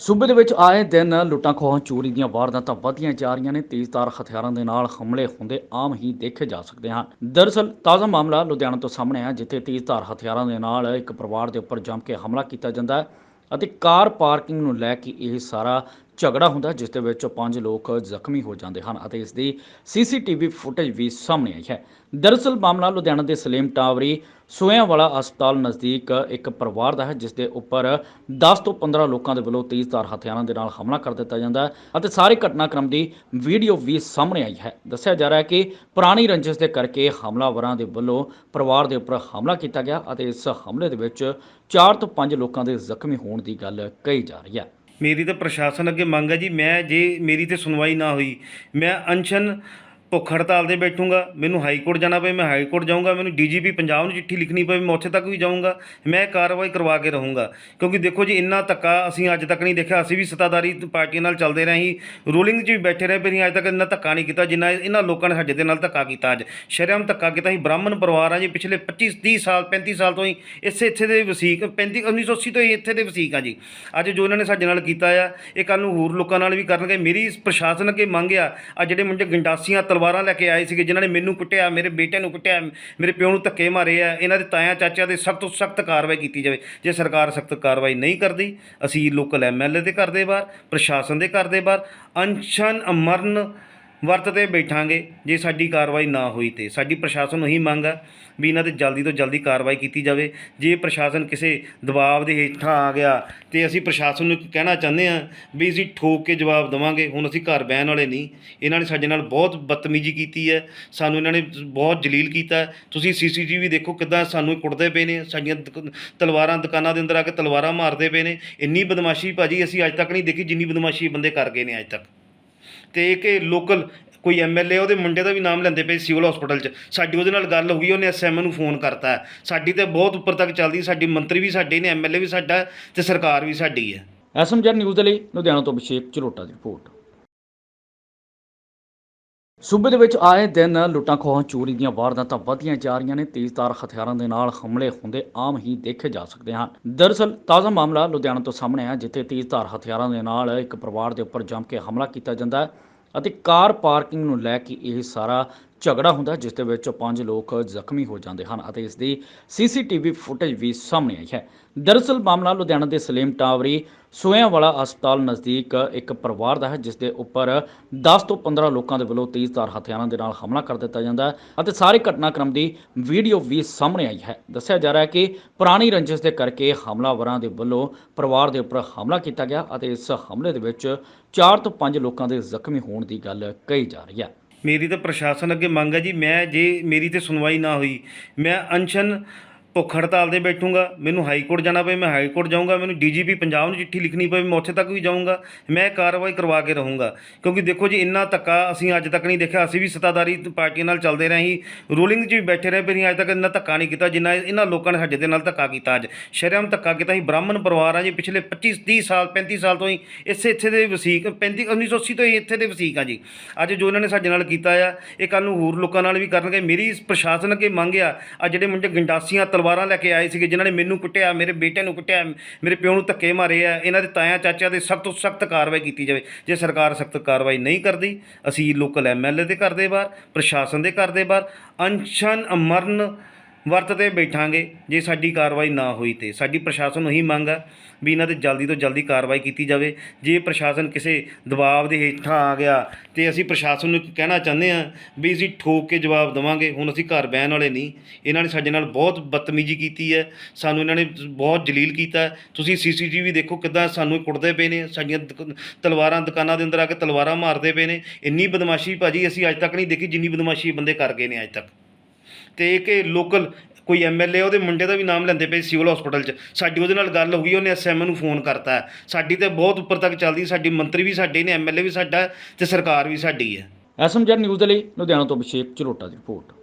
ਸੂਬੇ ਦੇ ਵਿੱਚ ਆਏ ਦਿਨ ਲੁੱਟਾਂ ਖੋਹਾਂ, ਚੋਰੀ ਦੀਆਂ ਵਾਰਦਾਤਾਂ ਵਧੀਆਂ ਜਾ ਰਹੀਆਂ ਨੇ। ਤੇਜ਼ਧਾਰ ਹਥਿਆਰਾਂ ਦੇ ਨਾਲ ਹਮਲੇ ਹੁੰਦੇ ਆਮ ਹੀ ਦੇਖੇ ਜਾ ਸਕਦੇ ਹਨ। ਦਰਅਸਲ, ਤਾਜ਼ਾ ਮਾਮਲਾ ਲੁਧਿਆਣਾ ਤੋਂ ਸਾਹਮਣੇ ਆਇਆ, ਜਿੱਥੇ ਤੇਜ਼ਧਾਰ ਹਥਿਆਰਾਂ ਦੇ ਨਾਲ ਇੱਕ ਪਰਿਵਾਰ ਦੇ ਉੱਪਰ ਜੰਮ ਕੇ ਹਮਲਾ ਕੀਤਾ ਜਾਂਦਾ ਹੈ ਅਤੇ ਕਾਰ ਪਾਰਕਿੰਗ ਨੂੰ ਲੈ ਕੇ ਇਹ ਸਾਰਾ ਝਗੜਾ ਹੁੰਦਾ ਜਿਸ ਦੇ ਵਿੱਚ ਪੰਜ ਲੋਕ ਜ਼ਖਮੀ ਹੋ ਜਾਂਦੇ ਹਨ ਅਤੇ ਇਸ ਦੀ ਸੀਸੀਟੀਵੀ ਫੁਟੇਜ ਵੀ ਸਾਹਮਣੇ ਆਈ ਹੈ। ਦਰਅਸਲ ਮਾਮਲਾ ਲੁਧਿਆਣਾ ਦੇ ਸਲੀਮ ਟਾਵਰੀ ਸੋਇਆਵਾਲਾ ਹਸਪਤਾਲ ਨਜ਼ਦੀਕ ਇੱਕ ਪਰਿਵਾਰ ਦਾ ਹੈ, ਜਿਸ ਦੇ ਉੱਪਰ 10 ਤੋਂ 15 ਲੋਕਾਂ ਦੇ ਵੱਲੋਂ ਤੇਜ਼ਧਾਰ ਹਥਿਆਰਾਂ ਦੇ ਨਾਲ ਹਮਲਾ ਕਰ ਦਿੱਤਾ ਜਾਂਦਾ ਅਤੇ ਸਾਰੇ ਘਟਨਾਕ੍ਰਮ ਦੀ ਵੀਡੀਓ ਵੀ ਸਾਹਮਣੇ ਆਈ ਹੈ। ਦੱਸਿਆ ਜਾ ਰਿਹਾ ਹੈ ਕਿ ਪੁਰਾਣੀ ਰੰਜਿਸ਼ ਦੇ ਕਰਕੇ ਹਮਲਾਵਰਾਂ ਦੇ ਵੱਲੋਂ ਪਰਿਵਾਰ ਦੇ ਉੱਪਰ ਹਮਲਾ ਕੀਤਾ ਗਿਆ ਅਤੇ ਇਸ ਹਮਲੇ ਦੇ ਵਿੱਚ 4 ਤੋਂ 5 ਲੋਕਾਂ ਦੇ ਜ਼ਖਮੀ ਹੋਣ ਦੀ ਗੱਲ ਕਹੀ ਜਾ ਰਹੀ ਹੈ। ਮੇਰੀ ਤਾਂ ਪ੍ਰਸ਼ਾਸਨ ਅੱਗੇ ਮੰਗ ਹੈ ਜੀ, ਮੈਂ ਜੇ ਮੇਰੀ ਤੇ ਸੁਣਵਾਈ ਨਾ ਹੋਈ, ਮੈਂ ਅਨਸ਼ਨ ਭੁੱਖ ਹੜਤਾਲ ਤੇ ਬੈਠੂੰਗਾ, ਮੈਨੂੰ ਹਾਈ ਕੋਰਟ ਜਾਣਾ ਪਏ, ਮੈਂ ਹਾਈ ਕੋਰਟ ਜਾਊਂਗਾ, ਮੈਨੂੰ ਡੀਜੀਪੀ ਪੰਜਾਬ ਨੂੰ ਚਿੱਠੀ ਲਿਖਣੀ ਪਵੇ ਮੈਂ ਉੱਥੇ ਤੱਕ ਵੀ ਜਾਊਂਗਾ, ਮੈਂ ਕਾਰਵਾਈ ਕਰਵਾ ਕੇ ਰਹੂੰਗਾ। ਕਿਉਂਕਿ ਦੇਖੋ ਜੀ, ਇੰਨਾ ਧੱਕਾ ਅਸੀਂ ਅੱਜ ਤੱਕ ਨਹੀਂ ਦੇਖਿਆ, ਅਸੀਂ ਵੀ ਸੱਤਾਧਾਰੀ ਪਾਰਟੀਆਂ ਨਾਲ ਚੱਲਦੇ ਰਹੇ ਅਸੀਂ ਰੂਲਿੰਗ 'ਚ ਵੀ ਬੈਠੇ ਰਹੇ ਪਰ ਅਸੀਂ ਅੱਜ ਤੱਕ ਇੰਨਾ ਧੱਕਾ ਨਹੀਂ ਕੀਤਾ, ਜਿੰਨਾ ਇਹਨਾਂ ਲੋਕਾਂ ਨੇ ਸਾਡੇ ਦੇ ਨਾਲ ਧੱਕਾ ਕੀਤਾ ਅੱਜ। ਸ਼ਰਮ ਧੱਕਾ ਕੀਤਾ ਅਸੀਂ ਬ੍ਰਾਹਮਣ ਪਰਿਵਾਰ ਆ ਜੀ, ਪਿਛਲੇ 25 30 ਸਾਲ 35 ਸਾਲ ਤੋਂ ਹੀ ਇਸੇ, ਇੱਥੇ ਦੇ ਵਸੀਕ 35 1980 ਤੋਂ ਹੀ ਇੱਥੇ ਦੇ ਵਸੀਕ ਆ ਜੀ। ਅੱਜ ਜੋ ਇਹਨਾਂ ਨੇ ਸਾਡੇ ਨਾਲ ਕੀਤਾ ਆ, ਇਹ ਕੱਲ ਨੂੰ ਹੋਰ ਲੋਕਾਂ ਨਾਲ ਵੀ ਕਰਨਗੇ, ਮੇਰੀ ਪ੍ਰਸ਼ਾਸਨ ਅੱਗੇ ਮੰਗ ਆ ਆ ਜਿਹੜੇ ਮੁੰਡੇ ਗੰਡਾਸੀਆਂ ਤਲਵਾਰਾਂ ਲੈ ਕੇ ਆਏ ਸੀਗੇ, ਜਿਨ੍ਹਾਂ ਨੇ ਮੈਨੂੰ ਕੁੱਟਿਆ, ਮੇਰੇ ਬੇਟੇ ਨੂੰ ਕੁੱਟਿਆ, ਮੇਰੇ ਪਿਓ ਨੂੰ ਧੱਕੇ ਮਾਰੇ ਆ, ਇਹਨਾਂ ਦੇ ਤਾਇਆ ਚਾਚਾ ਦੇ ਸਖਤ ਤੋਂ ਸਖਤ ਕਾਰਵਾਈ ਕੀਤੀ ਜਾਵੇ। ਜੇ ਸਰਕਾਰ ਸਖਤ ਕਾਰਵਾਈ ਨਹੀਂ ਕਰਦੀ, ਅਸੀਂ ਲੋਕਲ ਐਮਐਲਏ ਦੇ ਘਰ ਦੇ ਬਾਹਰ, ਪ੍ਰਸ਼ਾਸਨ ਦੇ ਘਰ ਦੇ ਬਾਹਰ ਅਨਸ਼ਨ ਅਮਰਨ ਵਰਤ ਤੇ ਬੈਠਾਂਗੇ ਜੇ ਸਾਡੀ ਕਾਰਵਾਈ ਨਾ ਹੋਈ ਤੇ। ਸਾਡੀ ਪ੍ਰਸ਼ਾਸਨ ਨੂੰ ਹੀ ਮੰਗ ਆ ਵੀ ਇਹਨਾਂ ਤੇ ਜਲਦੀ ਤੋਂ ਜਲਦੀ ਕਾਰਵਾਈ ਕੀਤੀ ਜਾਵੇ। ਜੇ ਪ੍ਰਸ਼ਾਸਨ ਕਿਸੇ ਦਬਾਅ ਦੇ ਹੇਠਾਂ ਆ ਗਿਆ ਤੇ ਅਸੀਂ ਪ੍ਰਸ਼ਾਸਨ ਨੂੰ ਕਹਿਣਾ ਚਾਹੁੰਦੇ ਆ ਵੀ ਅਸੀਂ ਠੋਕ ਕੇ ਜਵਾਬ ਦੇਵਾਂਗੇ। ਹੁਣ ਅਸੀਂ ਘਰ ਬਹਿਣ ਵਾਲੇ ਨਹੀਂ। ਇਹਨਾਂ ਨੇ ਸਾਡੇ ਨਾਲ ਬਹੁਤ ਬਦਤਮੀਜ਼ੀ ਕੀਤੀ ਹੈ। ਸਾਨੂੰ ਇਹਨਾਂ ਨੇ ਬਹੁਤ ਜਲੀਲ ਕੀਤਾ। ਹੈ। ਤੁਸੀਂ ਸੀਸੀਟੀਵੀ ਦੇਖੋ ਕਿੱਦਾਂ ਸਾਨੂੰ ਕੁੱਟਦੇ ਪਏ ਨੇ। ਸਾਡੀਆਂ ਦੁਕ- ਤਲਵਾਰਾਂ ਦੁਕਾਨਾਂ ਦੇ ਅੰਦਰ ਆ ਕੇ ਤਲਵਾਰਾਂ ਮਾਰਦੇ ਪਏ ਨੇ। ਇੰਨੀ ਬਦਮਾਸ਼ੀ ਭਾਜੀ ਅਸੀਂ ਅੱਜ ਤੱਕ ਨਹੀਂ ਦੇਖੀ ਜਿੰਨੀ ਬਦਮਾਸ਼ੀ ਬੰਦੇ ਕਰ ਗਏ ਨੇ ਅੱਜ ਤੱਕ। ਤੇ ਕਿ ਲੋਕਲ ਕੋਈ ਐਮਐਲਏ ਉਹਦੇ ਮੁੰਡੇ ਦਾ ਵੀ ਨਾਮ ਲੈਂਦੇ ਪਏ ਸਿਵਲ ਹਸਪੀਟਲ 'ਚ। ਸਾਡੀ ਉਹਦੇ ਨਾਲ ਗੱਲ ਹੋ ਗਈ, ਉਹਨੇ ਐਸਐਮ ਨੂੰ ਫੋਨ ਕਰਤਾ। ਸਾਡੀ ਤੇ ਬਹੁਤ ਉੱਪਰ ਤੱਕ ਚੱਲਦੀ ਸਾਡੀ ਮੰਤਰੀ ਵੀ ਸਾਡੇ ਨੇ ਐਮਐਲਏ ਵੀ ਸਾਡਾ ਹੈ ਤੇ ਸਰਕਾਰ ਵੀ ਸਾਡੀ ਹੈ। ਐਸਐਮਜਰ ਨਿਊਜ਼ ਦੇ ਲਈ ਲੁਧਿਆਣਾ ਤੋਂ ਅਭਿਸ਼ੇਕ ਚਰੋਟਾ ਦੀ ਰਿਪੋਰਟ। ਸੂਬੇ ਦੇ ਵਿੱਚ ਆਏ ਦਿਨ ਲੁੱਟਾਂ ਖੋਹਾਂ, ਚੋਰੀ ਦੀਆਂ ਵਾਰਦਾਤਾਂ ਵਧੀਆਂ ਜਾ ਰਹੀਆਂ ਨੇ। ਤੇਜ਼ਧਾਰ ਹਥਿਆਰਾਂ ਦੇ ਨਾਲ ਹਮਲੇ ਹੁੰਦੇ ਆਮ ਹੀ ਦੇਖੇ ਜਾ ਸਕਦੇ ਹਨ। ਦਰਅਸਲ, ਤਾਜ਼ਾ ਮਾਮਲਾ ਲੁਧਿਆਣਾ ਤੋਂ ਸਾਹਮਣੇ ਆਇਆ, ਜਿੱਥੇ ਤੇਜ਼ਧਾਰ ਹਥਿਆਰਾਂ ਦੇ ਨਾਲ ਇੱਕ ਪਰਿਵਾਰ ਦੇ ਉੱਪਰ ਜੰਮ ਕੇ ਹਮਲਾ ਕੀਤਾ ਜਾਂਦਾ ਹੈ ਅਤੇ ਕਾਰ ਪਾਰਕਿੰਗ ਨੂੰ ਲੈ ਕੇ ਇਹ ਸਾਰਾ ਝਗੜਾ ਹੁੰਦਾ ਜਿਸ ਦੇ ਵਿੱਚ ਪੰਜ ਲੋਕ ਜ਼ਖਮੀ ਹੋ ਜਾਂਦੇ ਹਨ ਅਤੇ ਇਸ ਦੀ ਸੀਸੀਟੀਵੀ ਫੁਟੇਜ ਵੀ ਸਾਹਮਣੇ ਆਈ ਹੈ। ਦਰਅਸਲ ਮਾਮਲਾ ਲੁਧਿਆਣਾ ਦੇ ਸਲੀਮ ਟਾਵਰੀ ਸੋਇਆਂ ਹਸਪਤਾਲ ਨਜ਼ਦੀਕ ਇੱਕ ਪਰਿਵਾਰ ਦਾ ਹੈ, ਜਿਸ ਦੇ ਉੱਪਰ 10 ਤੋਂ 15 ਲੋਕਾਂ ਦੇ ਵੱਲੋਂ ਤੇਜ਼ਧਾਰ ਹਥਿਆਰਾਂ ਦੇ ਨਾਲ ਹਮਲਾ ਕਰ ਦਿੱਤਾ ਜਾਂਦਾ ਹੈ ਅਤੇ ਸਾਰੇ ਘਟਨਾਕ੍ਰਮ ਦੀ ਵੀਡੀਓ ਵੀ ਸਾਹਮਣੇ ਆਈ ਹੈ। ਦੱਸਿਆ ਜਾ ਰਿਹਾ ਹੈ ਕਿ ਪੁਰਾਣੀ ਰੰਜਿਸ਼ ਦੇ ਕਰਕੇ ਹਮਲਾਵਰਾਂ ਦੇ ਵੱਲੋਂ ਪਰਿਵਾਰ ਦੇ ਉੱਪਰ ਹਮਲਾ ਕੀਤਾ ਗਿਆ ਅਤੇ ਇਸ ਹਮਲੇ ਦੇ ਵਿੱਚ 4 ਤੋਂ 5 ਲੋਕਾਂ ਦੇ ਜ਼ਖਮੀ ਹੋਣ ਦੀ ਗੱਲ ਕਹੀ ਜਾ ਰਹੀ ਹੈ। ਮੇਰੀ ਤਾਂ ਪ੍ਰਸ਼ਾਸਨ ਅੱਗੇ ਮੰਗ ਹੈ ਜੀ, ਮੈਂ ਜੇ ਮੇਰੀ ਤੇ ਸੁਣਵਾਈ ਨਾ ਹੋਈ, ਮੈਂ ਅਨਸ਼ਨ ਭੁੱਖ ਹੜਤਾਲ ਤੇ ਬੈਠੂੰਗਾ, ਮੈਨੂੰ ਹਾਈ ਕੋਰਟ ਜਾਣਾ ਪਏ, ਮੈਂ ਹਾਈ ਕੋਰਟ ਜਾਊਂਗਾ, ਮੈਨੂੰ ਡੀਜੀਪੀ ਪੰਜਾਬ ਨੂੰ ਚਿੱਠੀ ਲਿਖਣੀ ਪਵੇ ਮੈਂ ਉੱਥੇ ਤੱਕ ਵੀ ਜਾਊਂਗਾ, ਮੈਂ ਕਾਰਵਾਈ ਕਰਵਾ ਕੇ ਰਹੂੰਗਾ। ਕਿਉਂਕਿ ਦੇਖੋ ਜੀ, ਇੰਨਾ ਧੱਕਾ ਅਸੀਂ ਅੱਜ ਤੱਕ ਨਹੀਂ ਦੇਖਿਆ, ਅਸੀਂ ਵੀ ਸੱਤਾਧਾਰੀ ਪਾਰਟੀਆਂ ਨਾਲ ਚੱਲਦੇ ਰਹੇ ਅਸੀਂ ਰੂਲਿੰਗ 'ਚ ਵੀ ਬੈਠੇ ਰਹੇ ਪਰ ਅਸੀਂ ਅੱਜ ਤੱਕ ਇੰਨਾ ਧੱਕਾ ਨਹੀਂ ਕੀਤਾ ਜਿੰਨਾ ਇਹਨਾਂ ਲੋਕਾਂ ਨੇ ਸਾਡੇ ਦੇ ਨਾਲ ਧੱਕਾ ਕੀਤਾ ਅੱਜ। ਸ਼ਰਮ ਧੱਕਾ ਕੀਤਾ ਅਸੀਂ ਬ੍ਰਾਹਮਣ ਪਰਿਵਾਰ ਆ ਜੀ, ਪਿਛਲੇ 25 30 ਸਾਲ 35 ਸਾਲ ਤੋਂ ਹੀ ਇਸੇ ਇੱਥੇ ਦੇ ਵਸੀਕ 35 1980 ਤੋਂ ਹੀ ਇੱਥੇ ਦੇ ਵਸੀਕ ਆ ਜੀ। ਅੱਜ ਜੋ ਇਹਨਾਂ ਨੇ ਸਾਡੇ ਨਾਲ ਕੀਤਾ ਆ, ਇਹ ਕੱਲ ਨੂੰ ਹੋਰ ਲੋਕਾਂ ਨਾਲ ਵੀ ਕਰਨਗੇ, ਮੇਰੀ ਪ੍ਰਸ਼ਾਸਨ ਅੱਗੇ ਮੰਗ ਆ ਆ ਜਿਹੜੇ ਮੁੰਡੇ ਗੰਡਾਸੀਆਂ ਤਲਵਾਰਾਂ ਲੈ ਕੇ ਆਏ ਸੀਗੇ, ਜਿਨ੍ਹਾਂ ਨੇ ਮੈਨੂੰ ਕੁੱਟਿਆ, ਮੇਰੇ ਬੇਟੇ ਨੂੰ ਕੁੱਟਿਆ, ਮੇਰੇ ਪਿਓ ਨੂੰ ਧੱਕੇ ਮਾਰੇ ਆ। ਇਹਨਾਂ ਦੇ ਤਾਇਆ ਚਾਚਾ ਦੇ ਸਖਤ ਤੋਂ ਸਖਤ ਕਾਰਵਾਈ ਕੀਤੀ ਜਾਵੇ। ਜੇ ਸਰਕਾਰ ਸਖਤ ਕਾਰਵਾਈ ਨਹੀਂ ਕਰਦੀ, ਅਸੀਂ ਲੋਕਲ ਐਮਐਲਏ ਦੇ ਘਰ ਦੇ ਬਾਹਰ, ਪ੍ਰਸ਼ਾਸਨ ਦੇ ਘਰ ਦੇ ਬਾਹਰ ਅਨਸ਼ਨ ਅਮਰਨ ਵਰਤ ਤੇ ਬੈਠਾਂਗੇ ਜੇ ਸਾਡੀ ਕਾਰਵਾਈ ਨਾ ਹੋਈ ਤੇ। ਸਾਡੀ ਪ੍ਰਸ਼ਾਸਨ ਨੂੰ ਹੀ ਮੰਗ ਆ ਵੀ ਇਹਨਾਂ ਤੇ ਜਲਦੀ ਤੋਂ ਜਲਦੀ ਕਾਰਵਾਈ ਕੀਤੀ ਜਾਵੇ। ਜੇ ਪ੍ਰਸ਼ਾਸਨ ਕਿਸੇ ਦਬਾਅ ਦੇ ਹੇਠਾਂ ਆ ਗਿਆ ਤੇ ਅਸੀਂ ਪ੍ਰਸ਼ਾਸਨ ਨੂੰ ਕਹਿਣਾ ਚਾਹੁੰਦੇ ਆ ਵੀ ਅਸੀਂ ਠੋਕ ਕੇ ਜਵਾਬ ਦੇਵਾਂਗੇ। ਹੁਣ ਅਸੀਂ ਘਰ ਬਹਿਣ ਵਾਲੇ ਨਹੀਂ। ਇਹਨਾਂ ਨੇ ਸਾਡੇ ਨਾਲ ਬਹੁਤ ਬਦਤਮੀਜ਼ੀ ਕੀਤੀ ਹੈ। ਸਾਨੂੰ ਇਹਨਾਂ ਨੇ ਬਹੁਤ ਜਲੀਲ ਕੀਤਾ। ਹੈ। ਤੁਸੀਂ ਸੀਸੀਟੀਵੀ ਦੇਖੋ ਕਿੱਦਾਂ ਸਾਨੂੰ ਕੁੱਟਦੇ ਪਏ ਨੇ। ਸਾਡੀਆਂ ਦੁਕ- ਤਲਵਾਰਾਂ ਦੁਕਾਨਾਂ ਦੇ ਅੰਦਰ ਆ ਕੇ ਤਲਵਾਰਾਂ ਮਾਰਦੇ ਪਏ ਨੇ। ਇੰਨੀ ਬਦਮਾਸ਼ੀ ਭਾਜੀ ਅਸੀਂ ਅੱਜ ਤੱਕ ਨਹੀਂ ਦੇਖੀ ਜਿੰਨੀ ਬਦਮਾਸ਼ੀ ਬੰਦੇ ਕਰ ਗਏ ਨੇ ਅੱਜ ਤੱਕ। ਤੇ ਕਿ ਲੋਕਲ ਕੋਈ ਐਮਐਲਏ ਉਹਦੇ ਮੁੰਡੇ ਦਾ ਵੀ ਨਾਮ ਲੈਂਦੇ ਪਏ ਸਿਵਲ ਹਸਪੀਟਲ 'ਚ। ਸਾਡੀ ਉਹਦੇ ਨਾਲ ਗੱਲ ਹੋ ਗਈ ਉਹਨੇ ਐਸਐਮ ਨੂੰ ਫੋਨ ਕਰਤਾ। ਸਾਡੀ ਤੇ ਬਹੁਤ ਉੱਪਰ ਤੱਕ ਚੱਲਦੀ, ਸਾਡੀ ਮੰਤਰੀ ਵੀ ਸਾਡੇ ਨੇ ਐਮਐਲਏ ਵੀ ਸਾਡਾ ਹੈ ਤੇ ਸਰਕਾਰ ਵੀ ਸਾਡੀ ਹੈ। ਐਸਐਮਜਰ ਨਿਊਜ਼ ਦੇ ਲਈ ਲੁਧਿਆਣਾ ਤੋਂ ਅਭਿਸ਼ੇਕ ਚਰੋਟਾ ਦੀ ਰਿਪੋਰਟ।